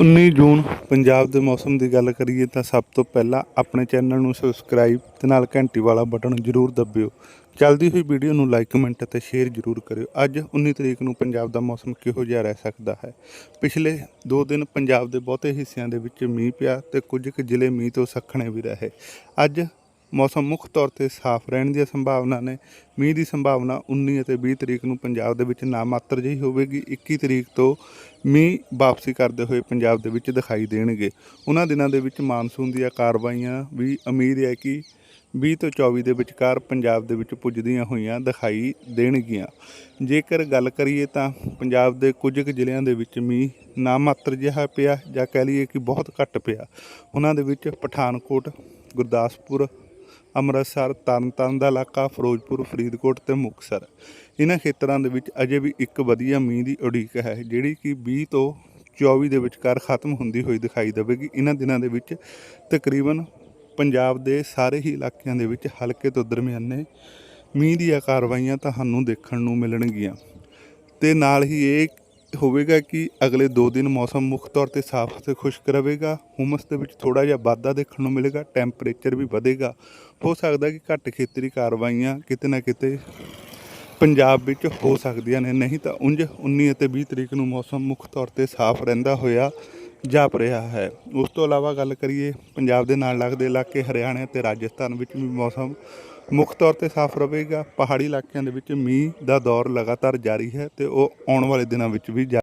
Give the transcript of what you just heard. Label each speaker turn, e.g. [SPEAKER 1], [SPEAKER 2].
[SPEAKER 1] 19 ਜੂਨ ਪੰਜਾਬ ਦੇ ਮੌਸਮ ਦੀ ਗੱਲ ਕਰੀਏ ਤਾਂ ਸਭ ਤੋਂ ਪਹਿਲਾਂ ਆਪਣੇ ਚੈਨਲ ਨੂੰ ਸਬਸਕ੍ਰਾਈਬ ਤੇ ਨਾਲ ਘੰਟੀ ਵਾਲਾ ਬਟਨ ਜ਼ਰੂਰ ਦਬਿਓ। ਚੱਲਦੀ ਹੋਈ ਵੀਡੀਓ ਨੂੰ ਲਾਈਕ ਕਮੈਂਟ ਅਤੇ ਸ਼ੇਅਰ ਜ਼ਰੂਰ ਕਰਿਓ। ਅੱਜ 19 ਤਰੀਕ ਨੂੰ ਪੰਜਾਬ ਦਾ ਮੌਸਮ ਕਿਹੋ ਜਿਹਾ ਰਹਿ ਸਕਦਾ ਹੈ? ਪਿਛਲੇ 2 ਦਿਨ ਪੰਜਾਬ ਦੇ ਬਹੁਤੇ ਹਿੱਸਿਆਂ ਦੇ ਵਿੱਚ ਮੀਂਹ ਪਿਆ ਤੇ ਕੁਝ ਕੁ ਜ਼ਿਲ੍ਹੇ ਮੀਂਹ ਤੋਂ ਸੱਖਣੇ ਵੀ ਰਹੇ। ਅੱਜ ਮੌਸਮ ਮੁੱਖ ਤੌਰ ਤੇ ਸਾਫ਼ ਰਹਿਣ ਦੀਆਂ ਸੰਭਾਵਨਾ ਨੇ। ਮੀਂਹ ਦੀ ਸੰਭਾਵਨਾ 19 ਅਤੇ 20 ਤਰੀਕ ਨੂੰ ਪੰਜਾਬ ਦੇ ਵਿੱਚ ਨਾਮਾਤਰ ਜਿਹੀ ਹੋਵੇਗੀ। 21 ਤਰੀਕ ਤੋਂ ਮੀਂਹ ਵਾਪਸੀ ਕਰਦੇ ਹੋਏ ਪੰਜਾਬ ਦੇ ਵਿੱਚ ਦਿਖਾਈ ਦੇਣਗੇ। ਉਹਨਾਂ ਦਿਨਾਂ ਦੇ ਵਿੱਚ ਮਾਨਸੂਨ ਦੀਆਂ ਕਾਰਵਾਈਆਂ ਵੀ ਉਮੀਦ ਹੈ ਕਿ 20 ਤੋਂ 24 ਦੇ ਵਿਚਕਾਰ ਪੰਜਾਬ ਦੇ ਵਿੱਚ ਪੁੱਜਦੀਆਂ ਹੋਈਆਂ ਦਿਖਾਈ ਦੇਣਗੀਆਂ। ਜੇਕਰ ਗੱਲ ਕਰੀਏ ਤਾਂ ਪੰਜਾਬ ਦੇ ਕੁਝ ਕੁ ਜ਼ਿਲ੍ਹਿਆਂ ਦੇ ਵਿੱਚ ਮੀਂਹ ਨਾ ਮਾਤਰ ਜਿਹਾ ਪਿਆ ਜਾਂ ਕਹਿ ਲਈਏ ਕਿ ਬਹੁਤ ਘੱਟ ਪਿਆ। ਉਹਨਾਂ ਦੇ ਵਿੱਚ ਪਠਾਨਕੋਟ, ਗੁਰਦਾਸਪੁਰ ਅੰਮ੍ਰਿਤਸਰ ਤਰਨਤਾਰਨ ਦਾ ਇਲਾਕਾ, ਫਿਰੋਜ਼ਪੁਰ, ਫਰੀਦਕੋਟ ਤੇ ਮੁਕਤਸਰ। ਇਹਨਾਂ ਖੇਤਰਾਂ ਦੇ ਵਿੱਚ ਅਜੇ ਵੀ ਇੱਕ ਵਧੀਆ ਮੀਂਹ ਦੀ ਉਡੀਕ ਹੈ, ਜਿਹੜੀ ਕਿ 20 ਤੋਂ 24 ਦੇ ਵਿਚਕਾਰ ਖਤਮ ਹੁੰਦੀ ਹੋਈ ਦਿਖਾਈ ਦੇਵੇਗੀ। ਇਹਨਾਂ ਦਿਨਾਂ ਦੇ ਵਿੱਚ ਤਕਰੀਬਨ ਪੰਜਾਬ ਦੇ ਸਾਰੇ ਹੀ ਇਲਾਕਿਆਂ ਦੇ ਵਿੱਚ ਹਲਕੇ ਤੋਂ ਦਰਮਿਆਨੇ ਮੀਂਹ ਦੀਆਂ ਕਾਰਵਾਈਆਂ ਤੁਹਾਨੂੰ ਦੇਖਣ ਨੂੰ ਮਿਲਣਗੀਆਂ। ਤੇ ਨਾਲ ਹੀ ਇਹ ਹੋਵੇਗਾ ਕਿ ਅਗਲੇ 2 ਦਿਨ ਮੌਸਮ ਮੁੱਖ ਤੌਰ ਤੇ ਸਾਫ਼ ਅਤੇ ਖੁਸ਼ਕ ਰਹੇਗਾ, ਹੁਮਸ ਦੇ ਵਿੱਚ ਥੋੜਾ ਜਿਹਾ ਵਾਧਾ ਦੇਖਣ ਨੂੰ ਮਿਲੇਗਾ ਟੈਂਪਰੇਚਰ ਵੀ ਵਧੇਗਾ। ਹੋ ਸਕਦਾ ਕਿ ਘੱਟ ਖੇਤਰੀ ਕਾਰਵਾਈਆਂ ਕਿਤੇ ਨਾ ਕਿਤੇ ਪੰਜਾਬ ਵਿੱਚ ਹੋ ਸਕਦੀਆਂ ਨੇ, ਨਹੀਂ ਤਾਂ ਉਂਝ 19 ਅਤੇ 20 ਤਰੀਕ ਨੂੰ ਮੌਸਮ ਮੁੱਖ ਤੌਰ ਤੇ ਸਾਫ਼ ਰਹਿੰਦਾ ਹੋਇਆ ਜਾਪ ਰਿਹਾ ਹੈ। ਉਸ ਤੋਂ ਇਲਾਵਾ ਗੱਲ ਕਰੀਏ, ਪੰਜਾਬ ਦੇ ਨਾਲ ਲੱਗਦੇ ਇਲਾਕੇ ਹਰਿਆਣਾ ਤੇ ਰਾਜਸਥਾਨ ਵਿੱਚ ਵੀ ਮੌਸਮ ਮੁੱਖ ਤੌਰ ਤੇ ਸਾਫ਼ ਰਹੇਗਾ। ਪਹਾੜੀ ਇਲਾਕਿਆਂ ਦੇ ਵਿੱਚ ਮੀਂਹ ਦਾ ਦੌਰ ਲਗਾਤਾਰ ਜਾਰੀ ਹੈ ਤੇ ਉਹ ਆਉਣ ਵਾਲੇ ਦਿਨਾਂ ਵਿੱਚ ਵੀ ਜਾਰੀ